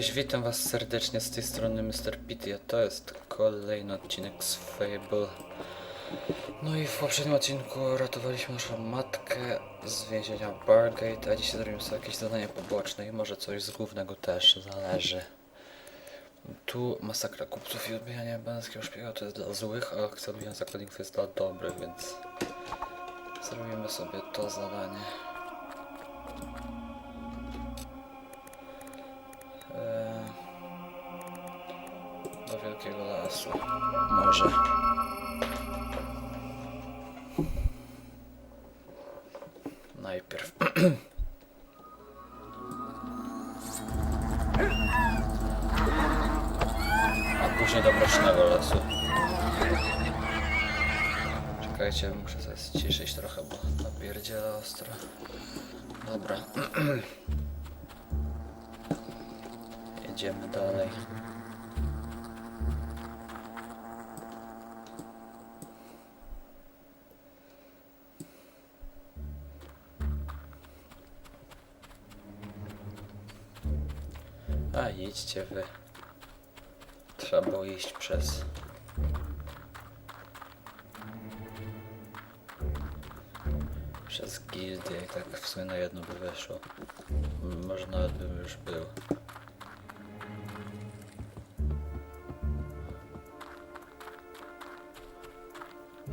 Cześć, witam was serdecznie z tej strony Mr. Pity, a to jest kolejny odcinek z Fable. No i w poprzednim odcinku ratowaliśmy naszą matkę z więzienia Bargate, a dzisiaj zrobimy sobie jakieś zadanie poboczne i może coś z głównego też, zależy. Tu masakra kupców i odbijanie banackiego szpiega to jest dla złych, a akcja odbijania zakładników jest dla dobrych, więc zrobimy sobie to zadanie. Lasu. Może. Najpierw. A później do mrocznego lasu. Czekajcie, muszę sobie ściszyć trochę, bo napierdziela ostro. Dobra. Jedziemy dalej. A idźcie wy. Trzeba było iść przez. Przez gildię i tak w sumie na jedno by wyszło. M- Może nawet bym już był.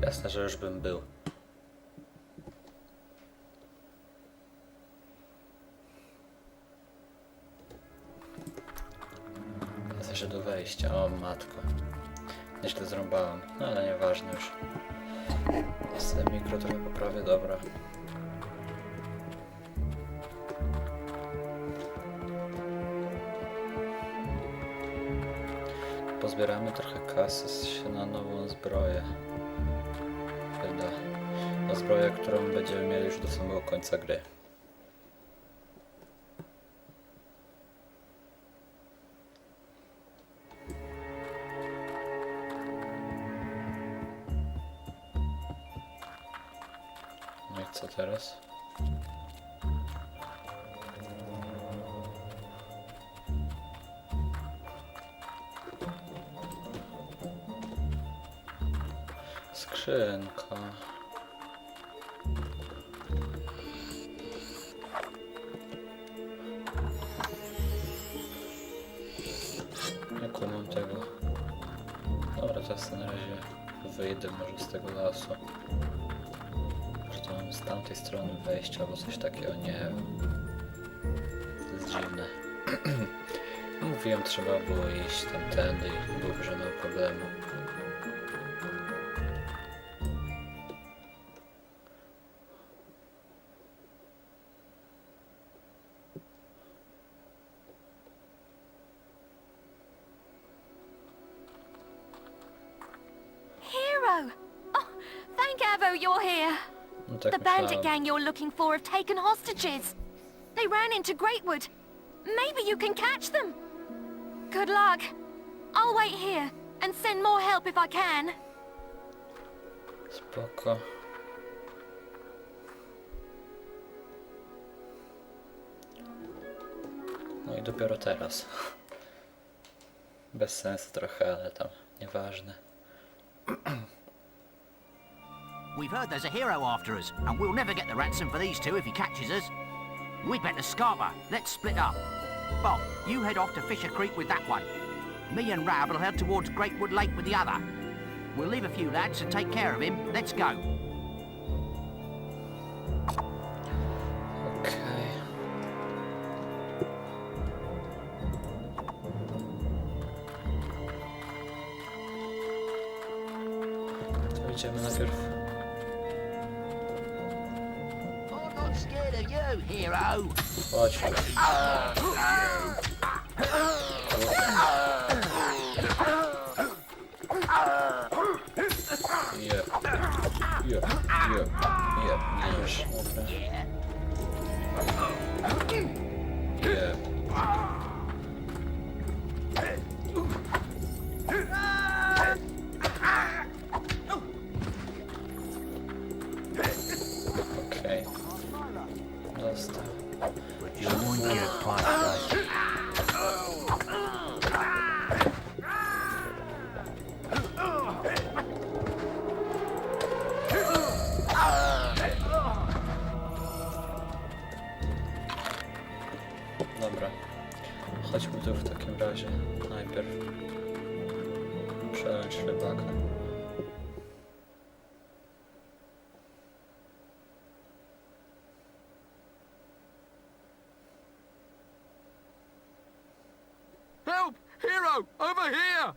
Jasne, że już bym był. O matko. Nieźle zrąbałem. No ale nieważne już. Jest mikro trochę poprawię, dobra. Pozbieramy trochę kasy się na nową zbroję. Wyda. Na zbroję, którą będziemy mieli już do samego końca gry. Nie kumam tego. Dobra, teraz na razie wyjdę może z tego lasu. Może to mamy z tamtej strony wejścia albo coś takiego, nie wiem. To jest dziwne. Mówiłem, trzeba było iść tamtędy i nie byłoby żadnego problemu. Oh, thank Avo you're here. The bandit gang you're looking for have taken hostages. They ran into Greatwood. Maybe you can catch them. Good luck. I'll wait here and send more help if I can. Spoko. No i dopiero teraz. Bez sensu trochę, ale tam nieważne. We've heard there's a hero after us, and we'll never get the ransom for these two if he catches us. We'd better scarper. Let's split up. Bob, you head off to Fisher Creek with that one. Me and Rab will head towards Greatwood Lake with the other. We'll leave a few lads to take care of him. Let's go. тачку. Є. Є. Є. Є. Є. Добре. Є. Chodźmy tu w takim razie. Najpierw przejąć rybaka. Help! Hero! Over here!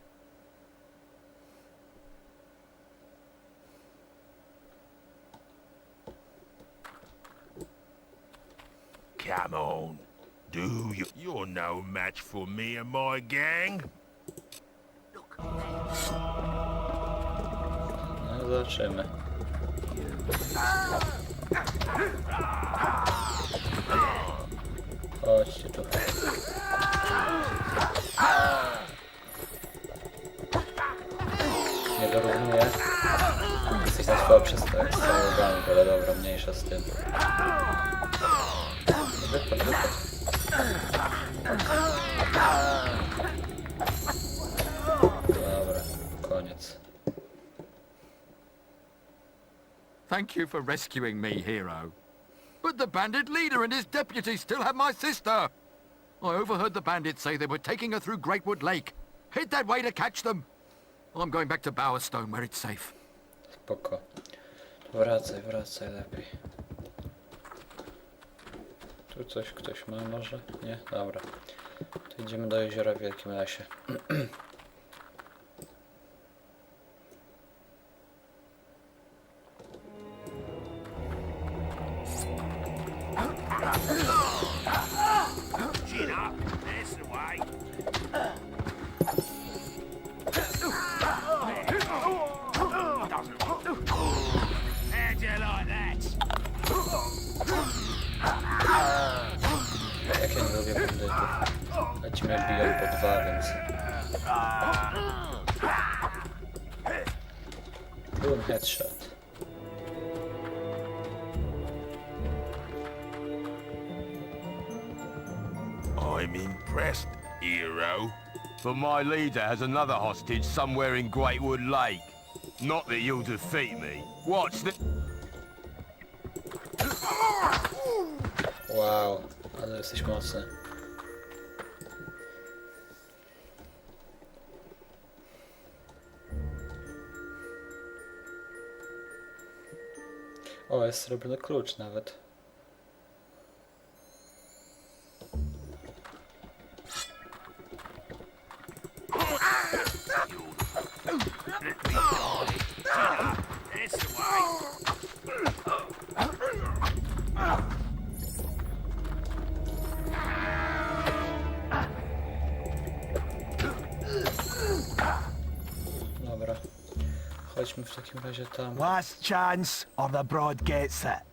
Come on. Do you? You're no match for me and my gang. No zobaczymy. Chodźcie tu. Nie dorównuję. Jesteś na słabo przez to jak cały gang, ale dobra, mniejsza z tym. Wypadł, wypadł. Dobra, koniec. Thank you for rescuing me, hero. But the bandit leader and his deputy still have my sister. I overheard the bandits say they were taking her through Greatwood Lake. Head that way to catch them. I'm going back to Bowerstone where it's safe. Spoko. Wracaj, wracaj lepiej. Tu coś ktoś ma może? Nie? Dobra. To idziemy do jeziora w Wielkim Lesie. But my leader has another hostage somewhere in Greatwood Lake. Not that you'll defeat me. Watch the... Wow, ale jesteś mocny. O, jest srebrny klucz nawet. Dobra. Chodźmy w takim razie tam. Last chance, or the broad gets it.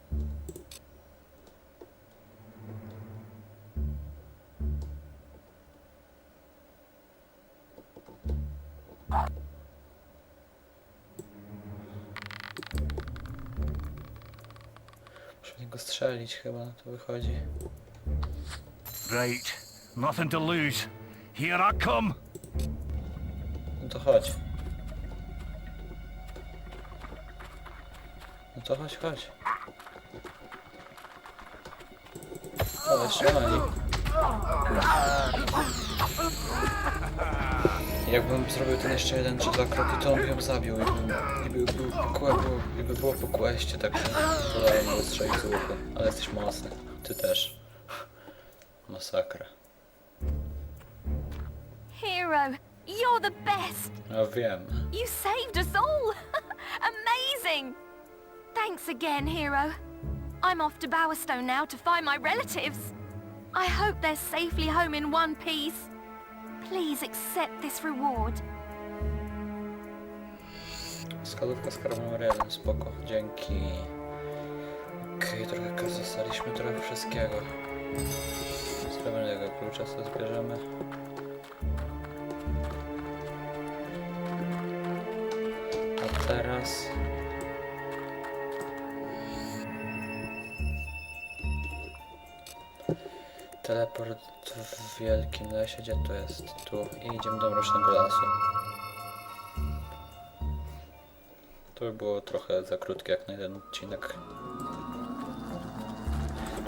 9 chyba to wychodzi. Right. Nothing to lose. Here I come. No to chodź. No to chodź, chodź. Ale. Jakbym zrobił ten jeszcze jeden czy dwa kroki, to on by ją zabił i, bym, i by, był po, kłe- było, i by było po queście, także podaję mu strzelić z łuku. Ale jesteś mocny. Ty też. Masakra. Hero, you're the best. No wiem. You saved us all. Amazing. Thanks again, Hero. I'm off to Bowerstone now to find my relatives. I hope they're safely home in one piece. Please accept this reward. Skarbu numer jeden, spoko, dzięki. Okej, trochę kas dostaliśmy, trochę wszystkiego. Srebrnego klucza sobie zbierzemy. A teraz... Teleport w wielkim lesie, gdzie to jest? Tu. I idziemy do mrocznego lasu. To by było trochę za krótkie jak na jeden odcinek.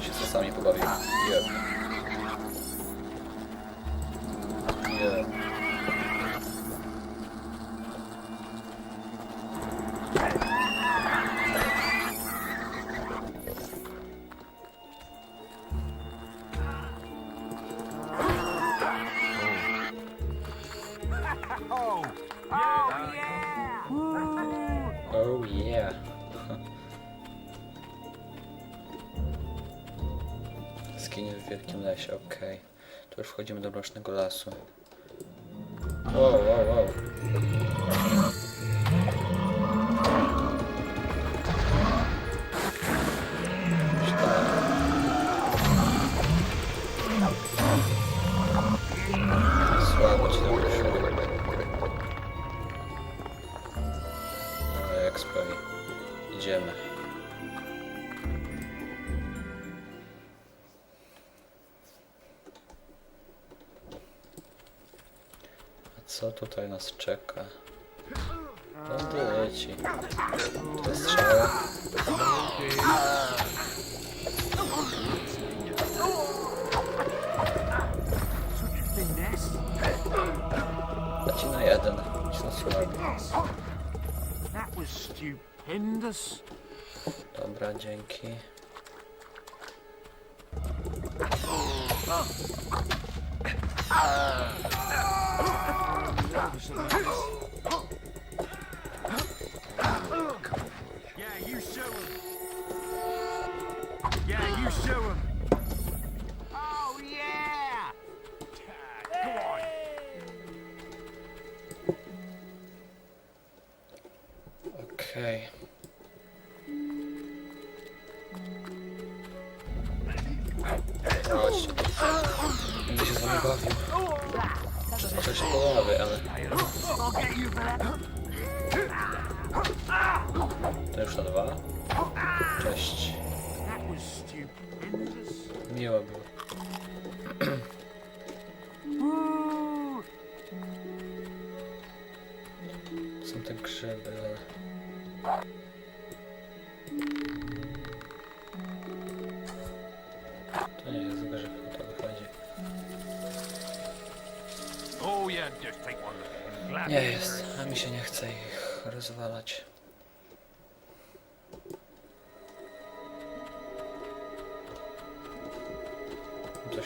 Się sami pobawił. Jeb. Wielkim lesie, okej. To już wchodzimy do mrocznego lasu. Wow, wow, wow. Co tutaj nas czeka? Lądy leci. To strzały. Leci na jeden. Leci na słaby. That was stupendous. Dobra, dzięki. Yeah, you show him. Yeah, you show him. Cześć. Miło było. Są te grzyby, ale... To nie jest grzyb, to wychodzi. Nie jest, a mi się nie chce ich rozwalać.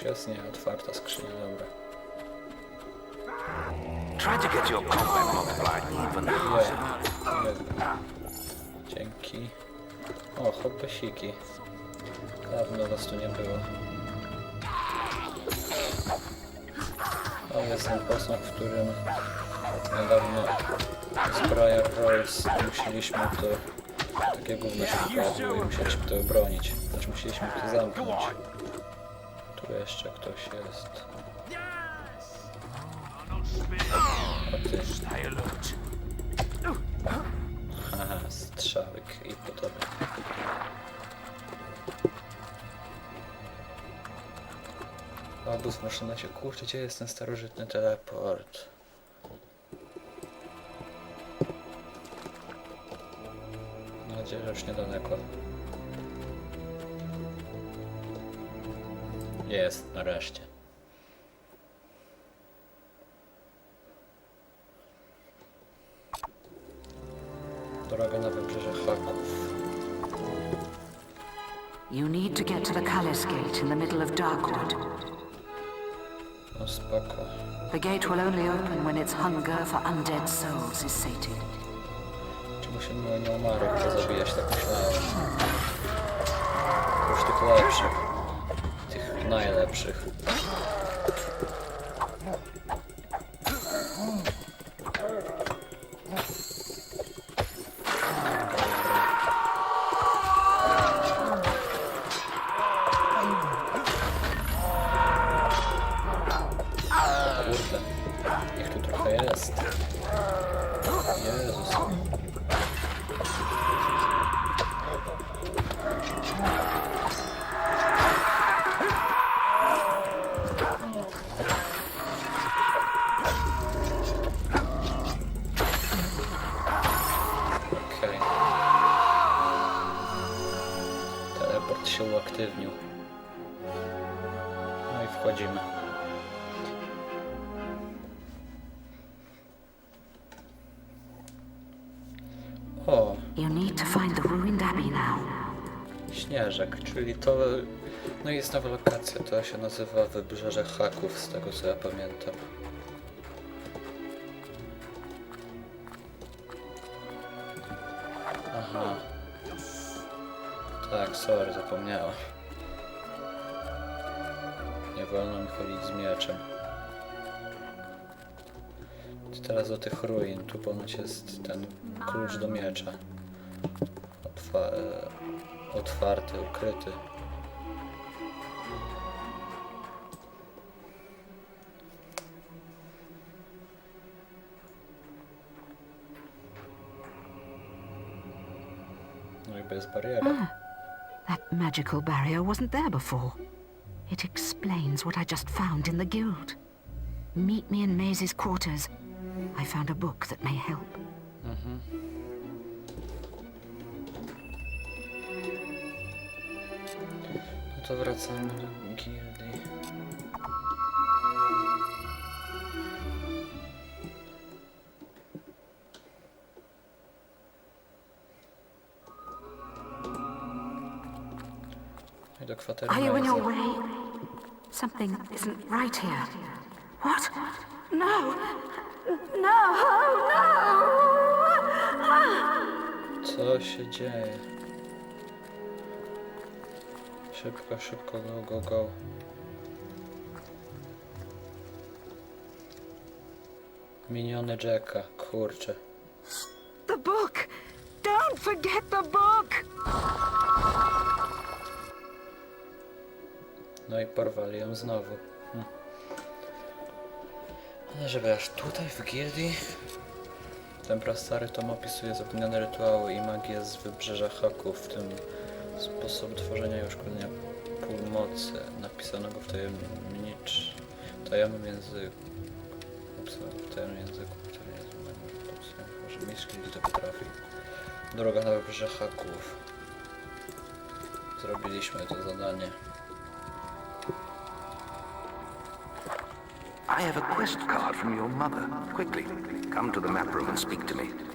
Jest? Nie, otwarta skrzynia, dobra. Try to get your combat multiplied even higher. Je- Dzięki. O, hobbesiki. Dawno was tu nie było. O, jest ten posąg, w którym niedawno z Briar Rolls musieliśmy to takie gówno się i musieliśmy to obronić. Znaczy musieliśmy to zamknąć. Tu jeszcze ktoś jest. O ty. Haha, strzałek i po tobie. Obóz w maszynacie. Kurczę, gdzie jest ten starożytny teleport? Mam nadzieję, że już niedaleko. Jest, nareszcie. Droga na wybrzeże Haków. You need to get to the Callis Gate in the middle of Darkwood. No spoko. The gate will only open when its hunger for undead souls is sated. Czy musimy nie umarłych pozabijać, tak myślałem. Już tych lepszych. Najlepszych. Kurde, ich tu trochę jest. Jezus. Śnieżek, czyli to... No jest nowa lokacja, to się nazywa Wybrzeże Haków, z tego co ja pamiętam. Aha. Tak, sorry, zapomniałem. Nie wolno mi chodzić z mieczem. Teraz do tych ruin. Tu ponoć jest ten klucz do miecza. Otwa otwarty, ukryty. No i bez bariera. Ah, that magical barrier wasn't there before. It explains what I just found in the guild. Meet me in Maze's quarters. I found a book that may help. No to wracamy do gildii. I do kwatery Are you in your way? Something isn't right here. What? No! No! No! Co się dzieje? Szybko, szybko, go, go, go. Miniony Jacka, kurczę. The book! Don't forget the book! No i porwali ją znowu. Hm. Ale żeby aż tutaj w gildii? Ten prastary tom opisuje zapomniane rytuały i magię z wybrzeża Haków, w tym sposób tworzenia i uszkodzenia półmocy, napisanego w tajemnicz... tajemnym języku. W tajemnym języku, który znam, może mistrz gildii to potrafi. Droga na wybrzeże Haków. Zrobiliśmy to zadanie. I have a quest card from your mother. Quickly, come to the map room and speak to me.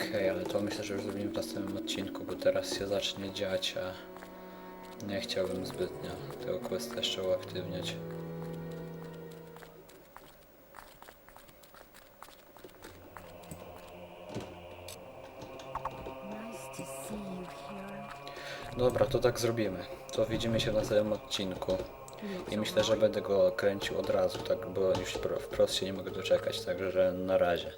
Okej, ale to myślę, że już zrobimy w następnym odcinku, bo teraz się zacznie dziać, a nie chciałbym zbytnio tego questa jeszcze uaktywniać. Dobra, to tak zrobimy. To widzimy się w następnym odcinku. I myślę, że będę go kręcił od razu, tak, bo już pro- wprost się nie mogę doczekać, także na razie.